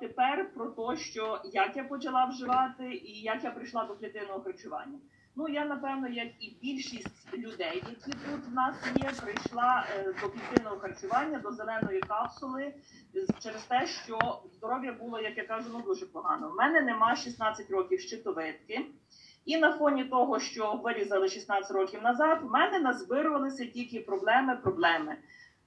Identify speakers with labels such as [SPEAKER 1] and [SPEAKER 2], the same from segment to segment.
[SPEAKER 1] Тепер про те, що як я почала вживати і як я прийшла до клітинного харчування. Ну я напевно, як і більшість людей, які тут в нас є, прийшла е, до клітинного харчування, до зеленої капсули через те, що здоров'я було, як я кажу, ну дуже погано. У мене нема 16 років щитовидки. І на фоні того, що вирізали 16 років назад, в мене назбирувалися тільки проблеми, проблеми.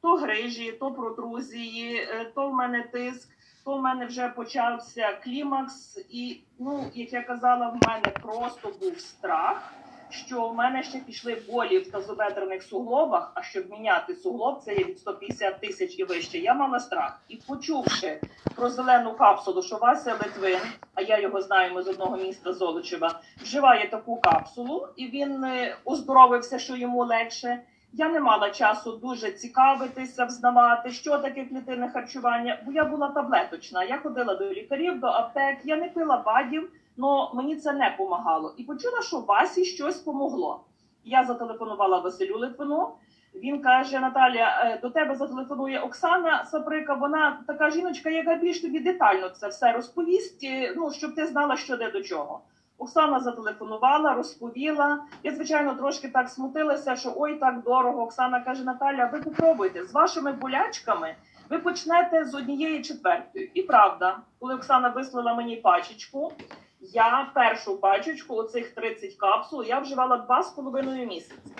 [SPEAKER 1] То грижі, то протрузії, е, то в мене тиск, то в мене вже почався клімакс, і ну, як я казала, в мене просто був страх, що в мене ще пішли болі в тазобедрених суглобах. А щоб міняти суглоб, це є від 150 тисяч і вище. Я мала страх. І почувши про зелену капсулу, що Вася Литвин, а я його знаю, з одного міста Золочева, вживає таку капсулу, і він е, оздоровився, що йому легше. Я не мала часу дуже цікавитися, взнавати, що таке клітинне харчування, бо я була таблеточна. Я ходила до лікарів, до аптек, я не пила бадів, але мені це не помагало. І почула, що Васі щось помогло. Я зателефонувала Василю Литвину. Він каже: Наталя, е, до тебе зателефонує Оксана Саприка. Вона така жіночка, яка більш тобі детально це все розповість. е, Ну щоб ти знала, що де до чого. Оксана зателефонувала, розповіла. Я, звичайно, трошки так смутилася, що ой, так дорого. Оксана каже: Наталя, ви попробуйте з вашими болячками. Ви почнете з однієї четвертої. І правда, коли Оксана вислала мені пачечку, я першу пачечку, оцих 30 капсул, я вживала два з половиною місяці.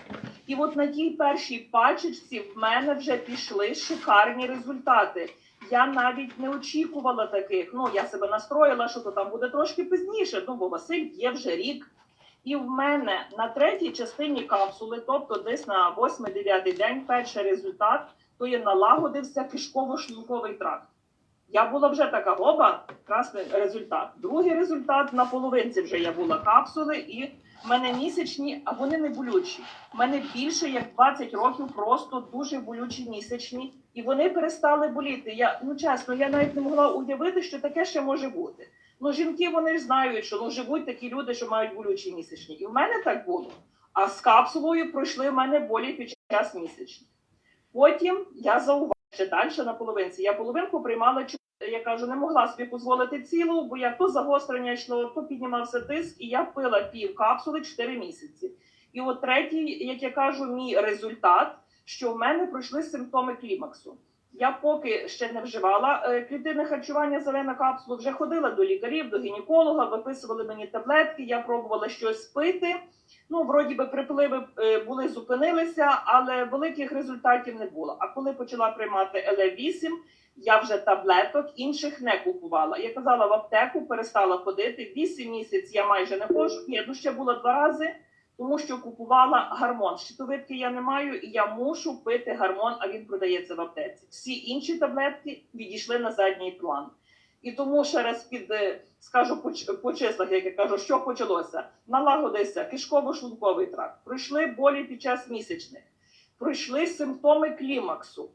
[SPEAKER 1] І от на тій першій пачечці в мене вже пішли шикарні результати. Я навіть не очікувала таких. Ну я себе настроїла, що то там буде трошки пізніше. Ну бо Василь є вже рік. І в мене на третій частині капсули, тобто десь на 8-9 день, перший результат, то є налагодився кишково-шлунковий тракт. Я була вже така оба, красний результат. Другий результат на половинці вже я була капсули, і в мене місячні, а вони не болючі. У мене більше як 20 років просто дуже болючі місячні, і вони перестали боліти. Я ну чесно, я навіть не могла уявити, що таке ще може бути. Ну, жінки вони ж знають, що ну живуть такі люди, що мають болючі місячні. І в мене так було. А з капсулою пройшли в мене болі під час місячних. Потім я зауважила ще далі на половинці. Я половинку приймала я кажу, не могла собі дозволити цілу, бо я то загострення йшло, то піднімався тиск, і я пила пів капсули 4 місяці. І от третій, як я кажу, мій результат, що в мене пройшли симптоми клімаксу. Я поки ще не вживала е, клітинне харчування зелена капсула, вже ходила до лікарів, до гінеколога, виписували мені таблетки, я пробувала щось пити. Ну, вроді би, припливи е, були, зупинилися, але великих результатів не було. А коли почала приймати ЛЕ-8, я вже таблеток інших не купувала. Я казала в аптеку, перестала ходити. Вісім місяць я майже не ходжу. Ні, ну ще було два рази, тому що купувала гармон. Щитовидки я не маю, і я мушу пити гармон, а він продається в аптеці. Всі інші таблетки відійшли на задній план. І тому ще раз під е, скажу по, числах, як я кажу, що почалося. Налагодився кишково-шлунковий тракт, пройшли болі під час місячних, пройшли симптоми клімаксу,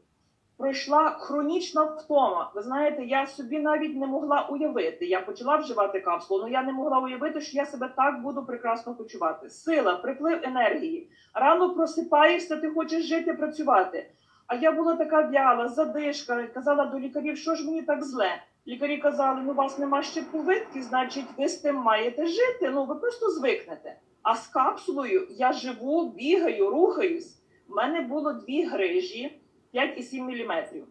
[SPEAKER 1] пройшла хронічна втома. Ви знаєте, я собі навіть не могла уявити. Я почала вживати капсулу, але я не могла уявити, що я себе так буду прекрасно почувати. Сила, приплив енергії. Рано просипаєшся, ти хочеш жити, працювати. А я була така в'яла, задишка, казала до лікарів, що ж мені так зле. Лікарі казали, ну у вас нема щитковидки, значить, ви з тим маєте жити. Ну ви просто звикнете. А з капсулою я живу, бігаю, рухаюсь. У мене було дві грижі 5,7 мм.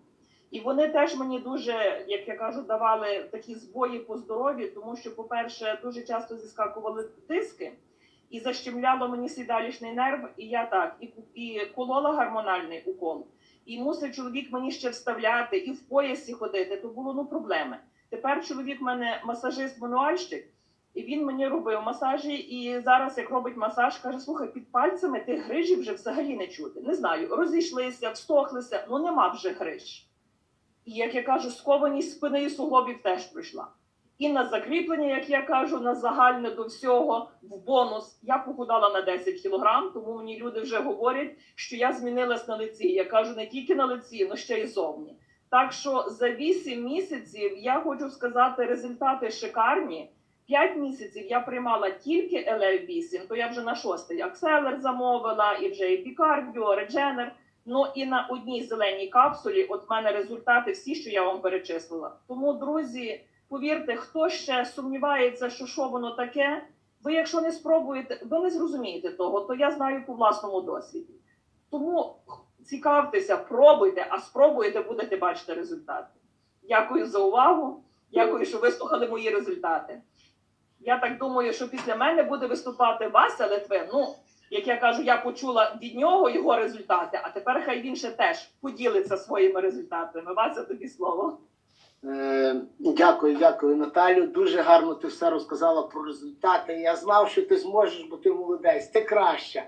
[SPEAKER 1] І вони теж мені дуже, як я кажу, давали такі збої по здоров'ю, тому що, по-перше, дуже часто зіскакували тиски і защемляло мені сідалішний нерв, і я так, і, і колола гормональний укол. І мусив чоловік мені ще вставляти і в поясі ходити, то було ну проблеми. Тепер чоловік в мене масажист-мануальщик, і він мені робив масажі. І зараз, як робить масаж, каже: слухай, під пальцями тих грижі вже взагалі не чути. Не знаю, розійшлися, встохлися, ну нема вже гриж. І як я кажу, скованість спини і суглобів теж пройшла. І на закріплення, як я кажу, на загальне до всього в бонус я похудала на 10 кілограм, тому мені люди вже говорять, що я змінилась на лиці. Я кажу не тільки на лиці, але ще й зовні. Так що за 8 місяців я хочу сказати, результати шикарні. 5 місяців я приймала тільки LL8, то я вже на шостий акселер замовила, і вже і бікардіо, редженер. Ну і на одній зеленій капсулі, от в мене результати всі, що я вам перечислила. Тому, друзі, повірте, хто ще сумнівається, що що воно таке, ви якщо не спробуєте, ви не зрозумієте того, то я знаю по власному досвіді. Тому цікавтеся, пробуйте, а спробуєте, будете бачити результати. Дякую за увагу. Дякую, що вислухали мої результати. Я так думаю, що після мене буде виступати Вася Литвин. Ну, як я кажу, я почула від нього його результати, а тепер хай він ще теж поділиться своїми результатами. Вася, тобі слово.
[SPEAKER 2] Е, Дякую, дякую, Наталю. Дуже гарно ти все розказала про результати. Я знав, що ти зможеш, бо ти молодець, ти краща.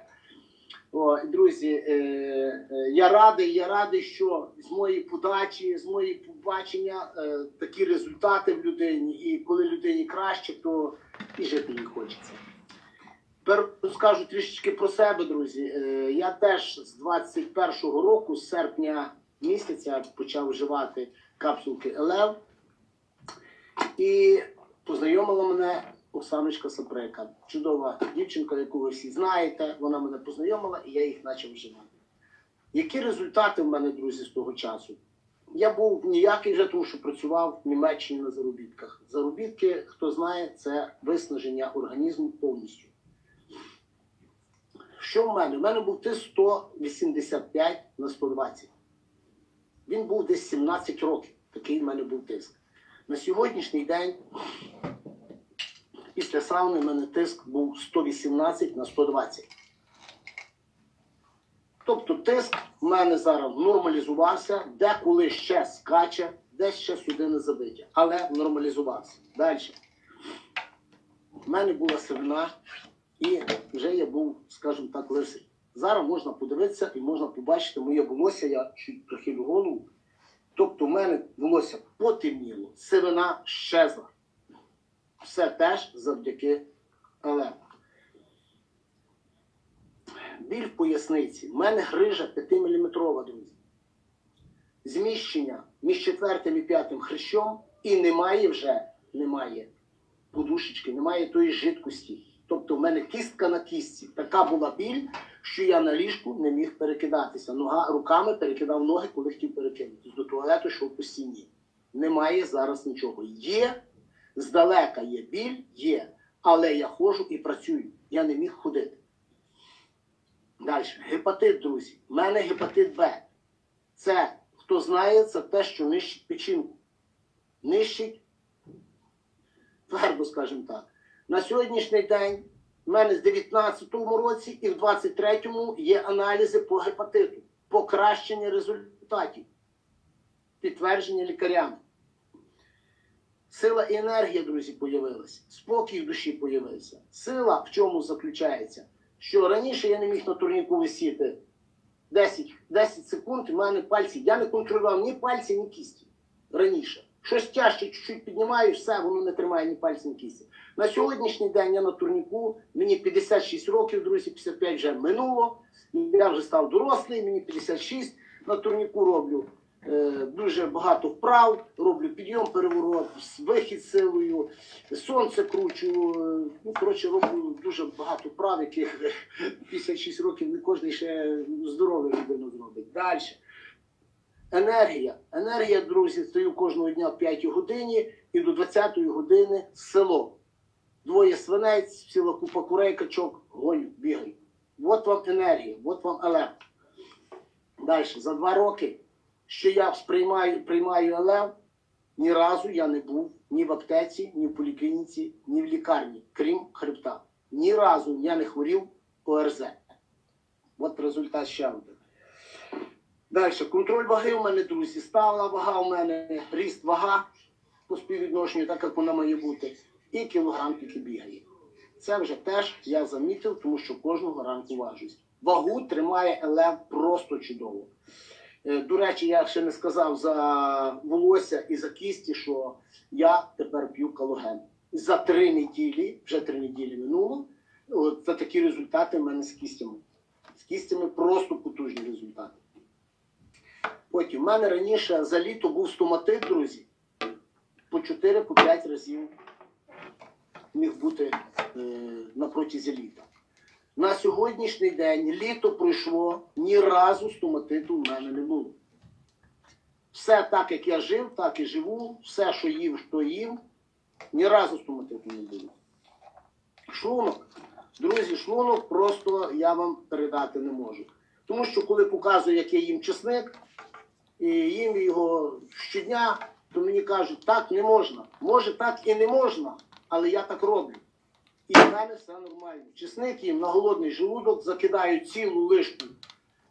[SPEAKER 2] О, друзі, е, е, я радий, я радий, що з моєї подачі, з моєї побачення е, такі результати в людині. І коли людині краще, то і жити їй хочеться. Тепер розкажу трішечки про себе, друзі. Е, я теж з 21-го року, з серпня місяця, почав вживати капсулки ЛЛ. І познайомила мене Оксаночка Сапрека. Чудова дівчинка, яку ви всі знаєте. Вона мене познайомила і я їх почав вживати. Які результати в мене, друзі, з того часу? Я був ніякий вже, тому що працював в Німеччині на заробітках. Заробітки, хто знає, це виснаження організму повністю. Що в мене? У мене був тиск 185 на 120. Він був десь 17 років. Такий в мене був тиск. На сьогоднішній день, після сауни, в мене тиск був 118 на 120. Тобто тиск в мене зараз нормалізувався, деколи ще скаче, десь ще судини забиття, але нормалізувався. Далі. В мене була сивина, і вже я був, скажімо так, лисий. Зараз можна подивитися і можна побачити моє волосся, я чуть прохилю голову. Тобто в мене волосся потемніло, сивина щезла. Все теж завдяки ЛМ. Біль в поясниці. У мене грижа 5-мм, друзі. Зміщення між четвертим і п'ятим хрящом і немає вже, немає подушечки, немає тої жидкості. Тобто в мене кістка на кістці. Така була біль, що я на ліжку не міг перекидатися. Нога руками перекидав ноги, коли хотів перекинутися. До туалету йшов по стіні. Немає зараз нічого. Є, здалека є біль, є. Але я ходжу і працюю. Я не міг ходити. Далі. Гепатит, друзі. У мене гепатит Б. Це, хто знає, це те, що нищить печінку. Нищить, твердо скажімо так. На сьогоднішній день в мене з 19-му році і в 23-му є аналізи по гепатиту, покращення результатів, підтвердження лікарями. Сила і енергія, друзі, появилася. Спокій в душі появився. Сила в чому заключається? Що раніше я не міг на турніку висіти 10, 10 секунд, в мене пальці. Я не контролював ні пальці, ні кісті. Раніше. Щось тяжче чуть-чуть піднімаю, все, воно не тримає ні пальці, ні кісті. На сьогоднішній день я на турніку, мені 56 років, друзі, 55 вже минуло. Я вже став дорослий, мені 56. На турніку роблю дуже багато вправ, роблю підйом, переворот, вихід силою, сонце кручу. е, Ну, коротше, роблю дуже багато вправ, яких 56 років не кожен ще здоровий людину зробить. Далі. Енергія. Енергія, друзі, стою кожного дня в 5 годині і до 20 години село. Двоє свинець, ціла купа курей, качок, гоню, бігаю. От вам енергія, от вам ЛМ. Далі, за два роки, що я сприймаю, приймаю ЛМ, ні разу я не був ні в аптеці, ні в поліклініці, ні в лікарні, крім хребта. Ні разу я не хворів ОРЗ. От результат ще один. Далі, контроль ваги у мене, друзі, стала вага у мене, ріст вага по співвідношенню, так як вона має бути, і кілограм тільки бігає. Це вже теж я замітив, тому що кожного ранку важусь. Вагу тримає ЛМ просто чудово. Е, До речі, я ще не сказав за волосся і за кісті, що я тепер п'ю калоген. За три неділі, вже три неділі минуло. От це такі результати в мене з кістями. З кістями просто потужні результати. Потім в мене раніше за літо був стоматит, друзі. По 4-5 разів міг бути е, на протязі літа. На сьогоднішній день літо пройшло, ні разу стоматиту в мене не було. Все так, як я жив, так і живу, все, що їв, що їм, ні разу стоматиту не було. Шлунок. Друзі, шлунок просто я вам передати не можу. Тому що коли показую, як я їм чесник, і їм його щодня, то мені кажуть, так не можна. Може, так і не можна, але я так роблю. І в мене все нормально. Чесник їм на голодний желудок закидають цілу лишку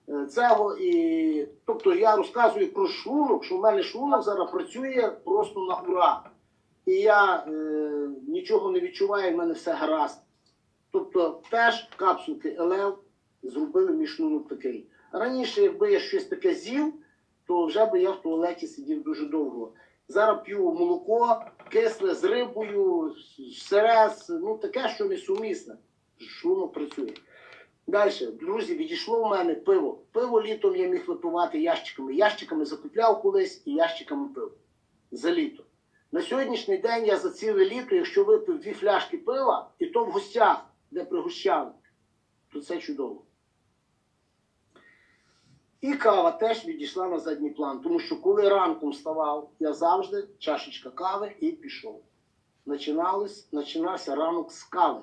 [SPEAKER 2] е, цього. І... Тобто я розказую про шлунок, що в мене шлунок зараз працює просто на ура. І я е, нічого не відчуваю, в мене все гаразд. Тобто теж капсулки ЛЛ зробили мій шлунок такий. Раніше, якби я щось таке з'їв, то вже би я в туалеті сидів дуже довго. Зараз п'ю молоко, кисле з рибою, серез, ну таке, що несумісне. Шлунок працює. Далі, друзі, відійшло в мене пиво. Пиво літом я міг випивати ящиками. Ящиками закупляв колись і ящиками пив. За літо. На сьогоднішній день я за ціле літо, якщо випив дві фляшки пива, і то в гостях, де пригощали, то це чудово. І кава теж відійшла на задній план, тому що коли ранком вставав, я завжди чашечка кави і пішов. Начиналось, починався ранок з кави.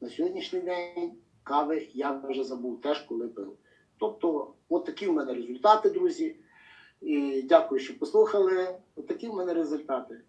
[SPEAKER 2] На сьогоднішній день кави я вже забув теж, коли пив. Тобто, от такі в мене результати, друзі. І дякую, що послухали. От такі в мене результати.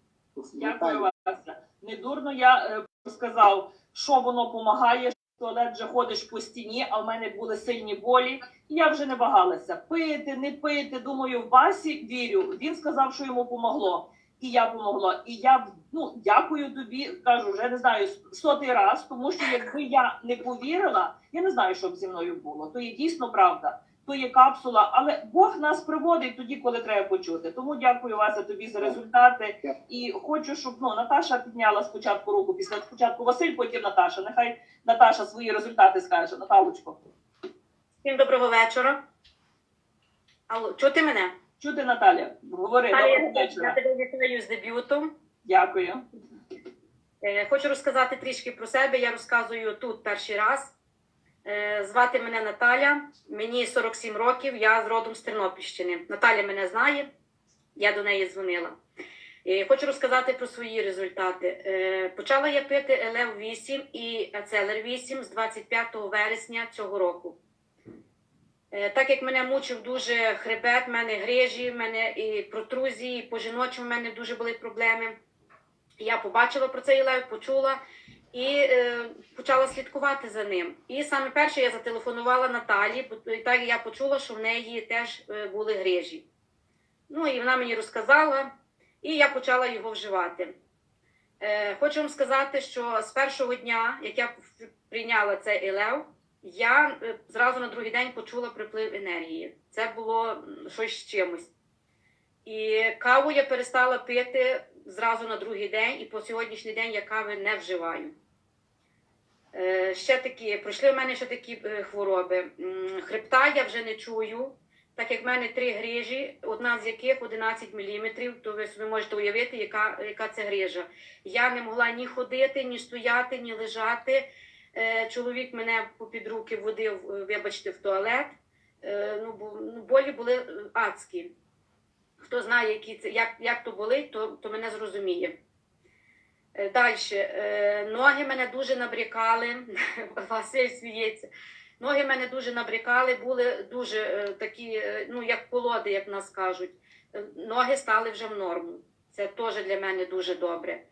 [SPEAKER 1] Дякую Вася. Недурно я е, сказав, що воно допомагає. Туалет вже ходиш по стіні, а в мене були сильні болі. І я вже не вагалася пити, не пити. Думаю, в Васі вірю. Він сказав, що йому помогло. І я помогла. І я ну дякую тобі. Кажу, вже не знаю сотий раз, тому що якби я не повірила, я не знаю, що б зі мною було. То є дійсно правда. То є капсула, але Бог нас приводить тоді, коли треба почути. Тому дякую Вася тобі за результати. І хочу, щоб ну Наташа підняла спочатку руку. Після спочатку Василь, потім Наташа. Нехай Наташа свої результати скаже. Наталочко,
[SPEAKER 3] Всім доброго вечора. Алло, чути мене?
[SPEAKER 1] чути Наталя? Говори
[SPEAKER 3] Наталя,
[SPEAKER 1] доброго
[SPEAKER 3] я
[SPEAKER 1] вечора.
[SPEAKER 3] тебе вітаю з дебютом.
[SPEAKER 1] Дякую.
[SPEAKER 3] Е, Хочу розказати трішки про себе. Я розказую тут перший раз. Е, Звати мене Наталя, мені 47 років, я з родом з Тернопільщини. Наталя мене знає, я до неї дзвонила. Е, Хочу розказати про свої результати. Е, Почала я пити ЛФ 8 і ацелер 8 з 25 вересня цього року. Так як мене мучив дуже хребет, в мене грижі, в мене і протрузії, і по жіночому в мене дуже були проблеми. Я побачила про цей лев, почула і е, почала слідкувати за ним. І саме перше я зателефонувала Наталі, і так я почула, що в неї теж е, були грижі. Ну і вона мені розказала, і я почала його вживати. Е, хочу вам сказати, що з першого дня, як я прийняла цей елев, я е, зразу на другий день почула приплив енергії. Це було щось з чимось. І каву я перестала пити зразу на другий день, і по сьогоднішній день я кави не вживаю. Е, ще такі, пройшли в мене ще такі е, хвороби. Хребта я вже не чую, так як в мене три грижі, одна з яких 11 мм, то ви собі можете уявити, яка, яка це грижа. Я не могла ні ходити, ні стояти, ні лежати. Е, Чоловік мене попід руки водив, вибачте, в туалет. Ну, ну, болі були адські. Хто знає, які це, як, як то болить, то, то мене зрозуміє. Далі. Ноги мене дуже набрякали. Василь сміється. Ноги мене дуже набрякали, були дуже е, такі, е, ну, як колоди, як нас кажуть. Е, Ноги стали вже в норму. Це теж для мене дуже добре.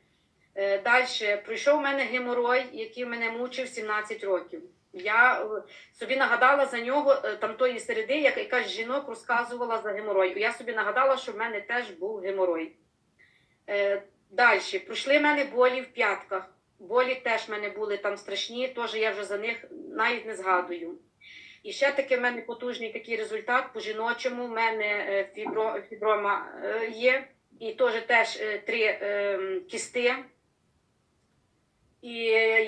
[SPEAKER 3] Далі. Прийшов у мене геморой, який мене мучив 17 років. Я е, собі нагадала за нього е, там середи, як якась жінок розказувала за геморой. Я собі нагадала, що в мене теж був геморой. Далі пройшли в мене болі в п'ятках. Болі теж в мене були там страшні, теж я вже за них навіть не згадую. І ще таки в мене потужний такий результат по жіночому. В мене е, фібро, фіброма е, є, і теж теж е, три кісти. І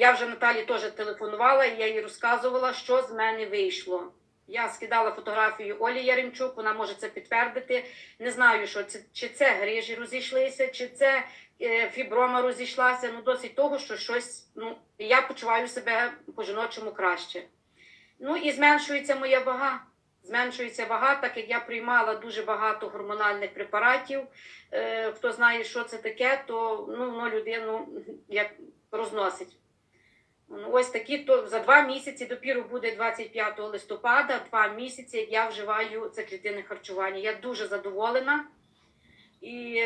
[SPEAKER 3] я вже Наталі теж телефонувала, і я їй розказувала, що з мене вийшло. Я скидала фотографію Олі Яремчук, вона може це підтвердити. Не знаю, що це, чи це грижі розійшлися, чи це е, фіброма розійшлася. Ну, досить того, що щось, ну, я почуваю себе по-жіночому краще. Ну і зменшується моя вага. Зменшується вага, так як я приймала дуже багато гормональних препаратів. Е, хто знає, що це таке, то ну, воно людину як розносить. Ось такі, то за два місяці, допіру буде 25 листопада, два місяці, я вживаю це клітинне харчування. Я дуже задоволена. І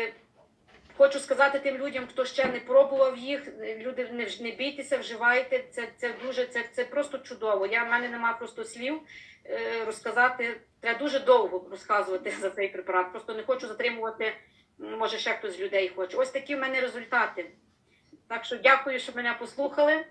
[SPEAKER 3] хочу сказати тим людям, хто ще не пробував їх, люди не, не бійтеся, вживайте. Це, це дуже це, це просто чудово. Я в мене нема просто слів е, розказати. Треба дуже довго розказувати за цей препарат. Просто не хочу затримувати. Може, ще хтось з людей хоче. Ось такі в мене результати. Так що дякую, що мене послухали.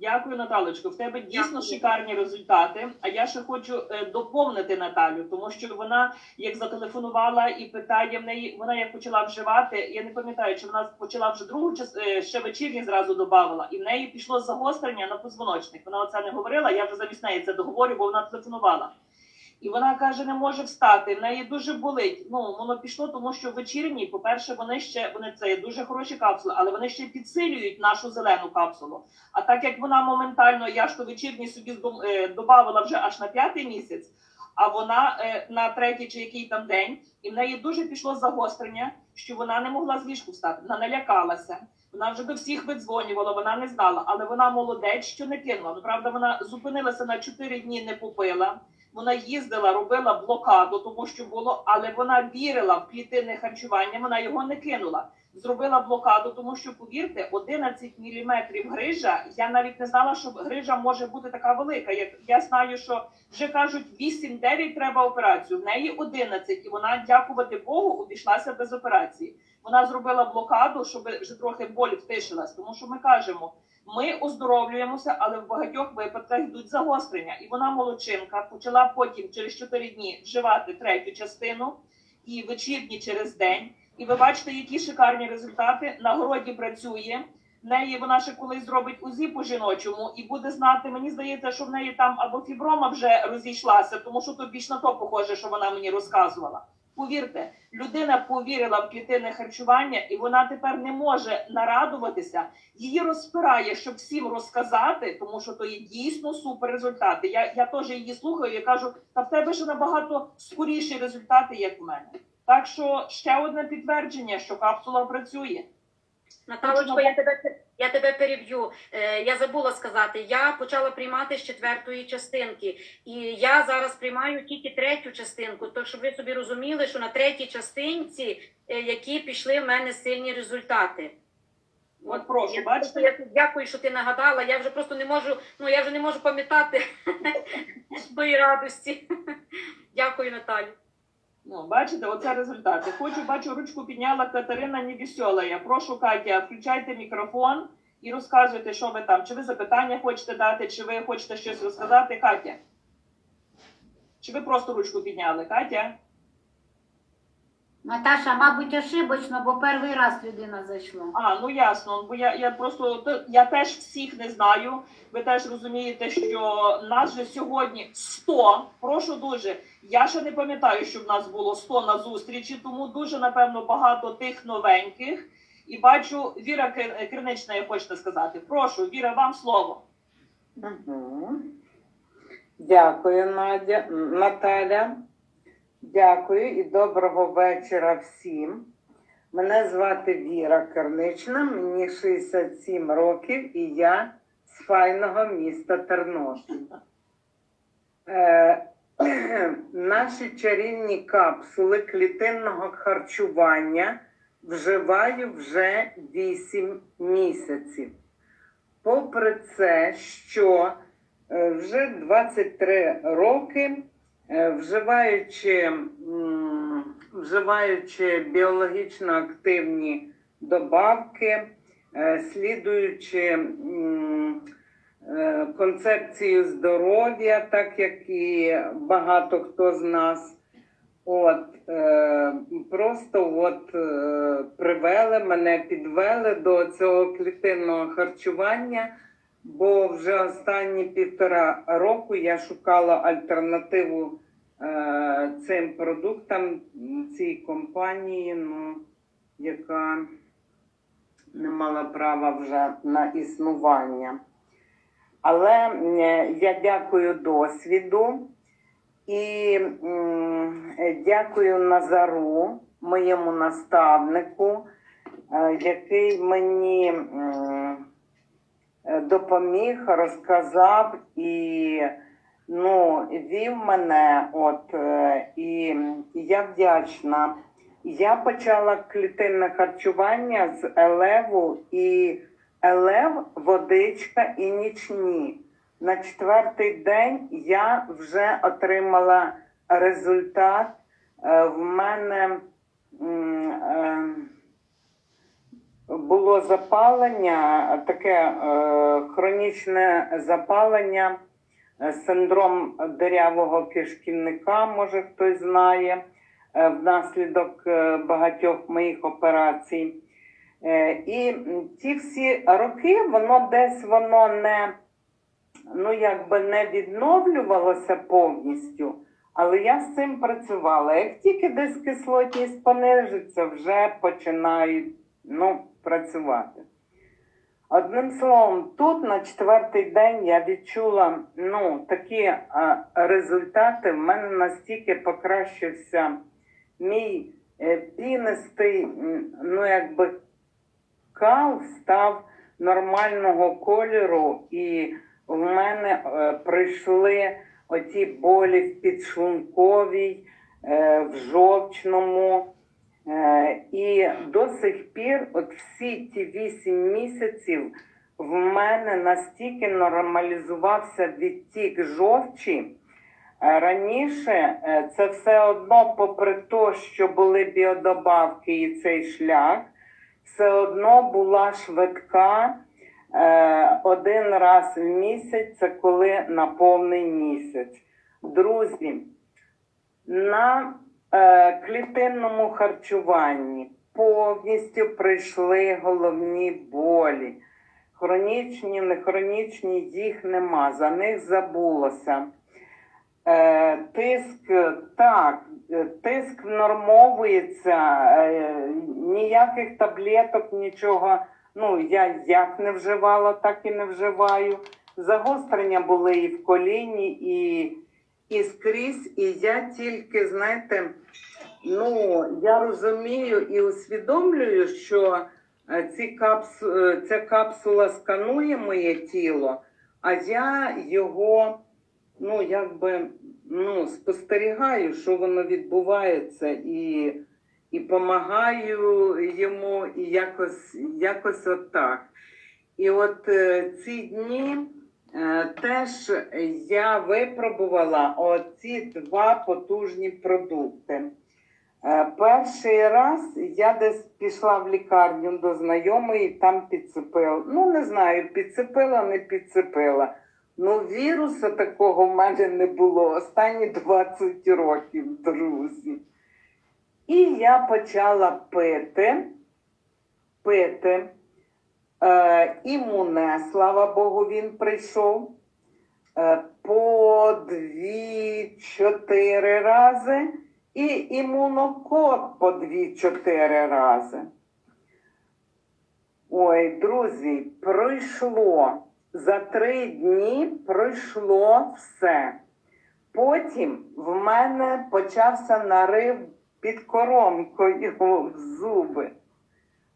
[SPEAKER 1] Дякую, Наталочко. В тебе дійсно
[SPEAKER 3] Дякую.
[SPEAKER 1] шикарні результати. А я ще хочу е, доповнити Наталю, тому що вона як зателефонувала і питає в неї, вона як почала вживати. Я не пам'ятаю, чи вона почала вже другу час е, ще вечірні зразу додавала, і в неї пішло загострення на позвоночник. Вона оце не говорила. Я вже замість неї це договорю, бо вона телефонувала. І вона каже, не може встати. В неї дуже болить. Ну воно пішло, тому що вечірні, по-перше, вони ще вони це дуже хороші капсули, але вони ще підсилюють нашу зелену капсулу. А так як вона моментально, я ж то вечірній собі здом- е, додавала вже аж на п'ятий місяць, а вона е, на третій чи який там день, і в неї дуже пішло загострення, що вона не могла з ліжку встати. Вона налякалася. Вона вже до всіх видзвонювала, вона не знала, але вона молодець, що не кинула. Ну правда, вона зупинилася на 4 дні, не попила. Вона їздила, робила блокаду, тому що було, але вона вірила в клітинне харчування, вона його не кинула. Зробила блокаду, тому що повірте, 11 міліметрів грижа. Я навіть не знала, що грижа може бути така велика. Як я знаю, що вже кажуть 8-9 треба операцію. В неї 11, і вона, дякувати Богу, обійшлася без операції. Вона зробила блокаду, щоб вже трохи боль втишилась, тому що ми кажемо. Ми оздоровлюємося, але в багатьох випадках йдуть загострення. І вона молодчинка почала потім через 4 дні вживати третю частину і вечірні через день. І ви бачите, які шикарні результати. На городі працює. В неї вона ще колись зробить УЗІ по жіночому і буде знати. Мені здається, що в неї там або фіброма вже розійшлася, тому що то більш на то похоже, що вона мені розказувала. Повірте, людина повірила в клітинне харчування, і вона тепер не може нарадуватися. Її розпирає, щоб всім розказати, тому що то є дійсно супер результати. Я, я теж її слухаю і кажу, та в тебе ще набагато скоріші результати, як в мене. Так що ще одне підтвердження, що капсула працює.
[SPEAKER 3] Наталочко, я тебе я тебе переб'ю. Е, я забула сказати, я почала приймати з четвертої частинки, і я зараз приймаю тільки третю частинку. То щоб ви собі розуміли, що на третій частинці, е, які пішли в мене сильні результати.
[SPEAKER 1] От прошу,
[SPEAKER 3] я,
[SPEAKER 1] бачите?
[SPEAKER 3] Я дякую, що ти нагадала. Я вже просто не можу, ну я вже не можу пам'ятати тої радості. Дякую, Наталю.
[SPEAKER 1] Ну, бачите, оце результати. Хочу, бачу, ручку підняла Катерина Невісьола. Прошу, Катя, включайте мікрофон і розказуйте, що ви там. Чи ви запитання хочете дати, чи ви хочете щось розказати, Катя? Чи ви просто ручку підняли, Катя?
[SPEAKER 4] Наташа, мабуть, ошибочно, бо перший раз людина зайшла.
[SPEAKER 1] А, ну ясно. Бо я, я просто я теж всіх не знаю. Ви теж розумієте, що нас же сьогодні 100. Прошу дуже. Я ще не пам'ятаю, що в нас було 100 на зустрічі, тому дуже напевно багато тих новеньких. І бачу, Віра Кринична, я хочете сказати. Прошу, Віра, вам слово.
[SPEAKER 5] Мгм. Дякую, Надя, Наталя. Дякую і доброго вечора всім. Мене звати Віра Кернична, мені 67 років і я з файного міста Тернопіль. Е, наші чарівні капсули клітинного харчування вживаю вже 8 місяців. Попри це, що е, вже 23 роки, вживаючи, вживаючи біологічно активні добавки, е, слідуючи е, концепцію здоров'я, так як і багато хто з нас. От е, просто от е, привели мене, підвели до цього клітинного харчування, бо вже останні півтора року я шукала альтернативу е, цим продуктам цій компанії, ну, яка не мала права вже на існування. Але я дякую досвіду і дякую Назару, моєму наставнику, е, який мені допоміг, розказав і ну, вів мене. От, е, і я вдячна. Я почала клітинне харчування з елеву і елев, водичка і нічні. На четвертий день я вже отримала результат. Е, В мене е, було запалення, таке е, хронічне запалення, е, синдром дирявого кишківника, може хтось знає, е, внаслідок багатьох моїх операцій. І ті всі роки воно десь воно не, ну, якби не відновлювалося повністю, але я з цим працювала. Як тільки десь кислотність понижиться, вже починають ну, працювати. Одним словом, тут на четвертий день я відчула ну, такі а, результати. В мене настільки покращився мій е, пінистий, ну якби кал став нормального кольору, і в мене е, прийшли оті болі в підшлунковій, е, в жовчному. Е, і до сих пір, от всі ті вісім місяців, в мене настільки нормалізувався відтік жовчі. Е, Раніше е, це все одно, попри те, що були біодобавки і цей шлях, все одно була швидка один раз в місяць, це коли на повний місяць. Друзі, на клітинному харчуванні повністю прийшли головні болі. Хронічні, не хронічні, їх нема, за них забулося. Е, тиск, так, е, тиск нормовується, е, ніяких таблеток, нічого. Ну, я як не вживала, так і не вживаю. Загострення були і в коліні, і, і скрізь. І я тільки, знаєте, ну, я розумію і усвідомлюю, що е, ці капсу, е, ця капсула сканує моє тіло, а я його ну, якби, ну, спостерігаю, що воно відбувається, і, і допомагаю йому і якось, якось отак. І от е, ці дні теж я випробувала оці два потужні продукти. Е, перший раз я десь пішла в лікарню до знайомої, там підцепила. Ну, не знаю, підцепила, не підцепила. Ну, віруса такого в мене не було останні 20 років, друзі. І я почала пити, пити. Е, імуне, слава Богу, він прийшов. Е, по дві-чотири рази. І імунокод по дві-чотири рази. Ой, друзі, пройшло. За три дні пройшло все. Потім в мене почався нарив під коронкою в зуби.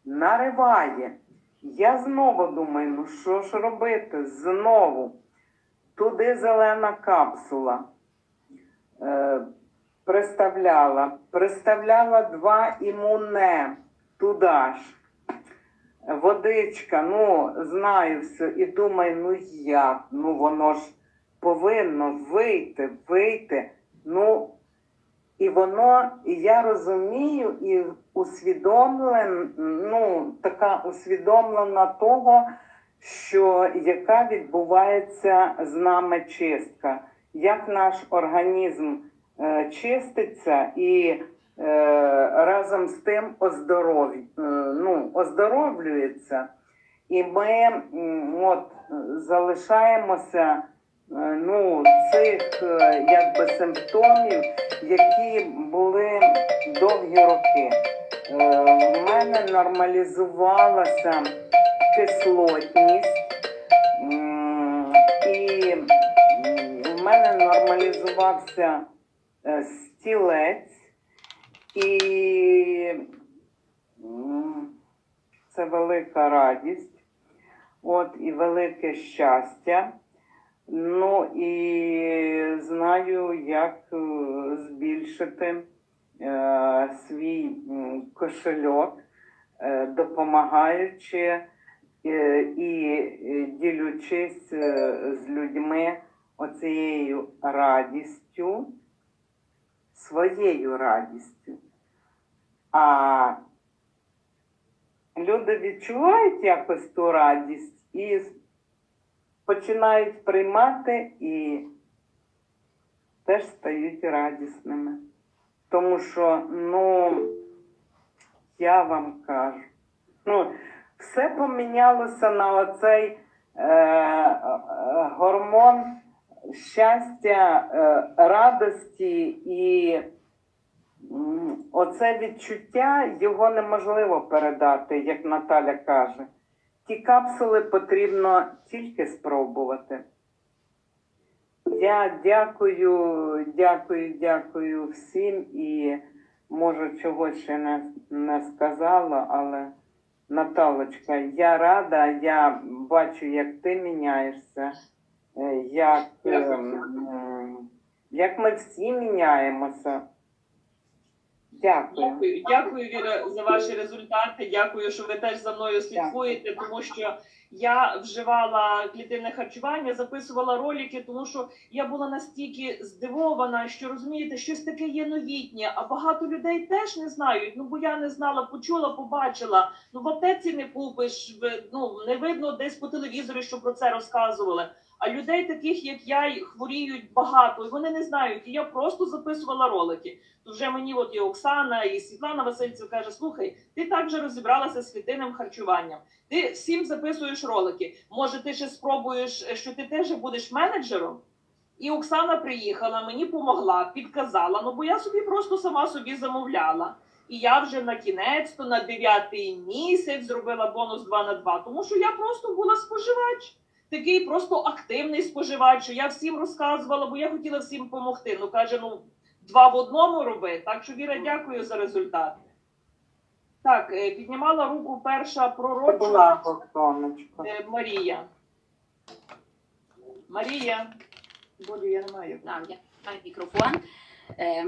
[SPEAKER 5] Нариває. Я знову думаю, ну що ж робити? Знову. Туди зелена капсула. Е, приставляла. Приставляла два імуне туди ж водичка, ну, знаю все, і думаю, ну як? Ну воно ж повинно вийти, вийти. Ну, і воно, я розумію, і усвідомлен, ну, така усвідомлена того, що яка відбувається з нами чистка, як наш організм е, чиститься і е, разом з тим оздоров, е, ну, оздоровлюється. І ми от, залишаємося ну, цих е, якби, симптомів, які були довгі роки. Е, в мене нормалізувалася кислотність. І в мене нормалізувався е, стілець, і це велика радість, от і велике щастя. Ну і знаю, як е, збільшити е, свій кошельок, е, допомагаючи і ділючись з людьми оцією радістю, своєю радістю. А люди відчувають якось ту радість і починають приймати і теж стають радісними. Тому що, ну, я вам кажу, ну, все помінялося на оцей е, е, гормон щастя, е, радості і оце відчуття його неможливо передати, як Наталя каже. Ті капсули потрібно тільки спробувати. Я дякую, дякую, дякую всім і може чогось ще не, не сказала, але Наталочка, я рада, я бачу, як ти міняєшся, е, як, е, як ми всі міняємося. Дякую.
[SPEAKER 1] Дякую, дякую, Віра, за ваші результати. Дякую, що ви теж за мною слідкуєте, тому що я вживала клітинне харчування, записувала ролики, тому що я була настільки здивована, що розумієте, щось таке є новітнє, а багато людей теж не знають. Ну бо я не знала, почула, побачила. Ну в аптеці не купиш, ну не видно десь по телевізору, що про це розказували. А людей, таких як я, хворіють багато, і вони не знають. І я просто записувала ролики. То вже мені от і Оксана, і Світлана Васильцев каже: слухай, ти так же розібралася з клітинним харчуванням. Ти всім записуєш ролики. Може, ти ще спробуєш, е, що ти теж будеш менеджером? І Оксана приїхала, мені допомогла, підказала. Ну бо я собі просто сама собі замовляла. І я вже на кінець, то на дев'ятий місяць зробила бонус 2 на 2, тому що я просто була споживач. Такий просто активний споживач, що я всім розказувала, бо я хотіла всім допомогти. Ну каже, ну два в одному роби. Так що Віра, дякую за результат. Так, е, піднімала руку перша
[SPEAKER 5] пророчка.
[SPEAKER 1] пророча е, Марія. Марія. Боже, я не маю.
[SPEAKER 6] Так, я маю мікрофон. Е,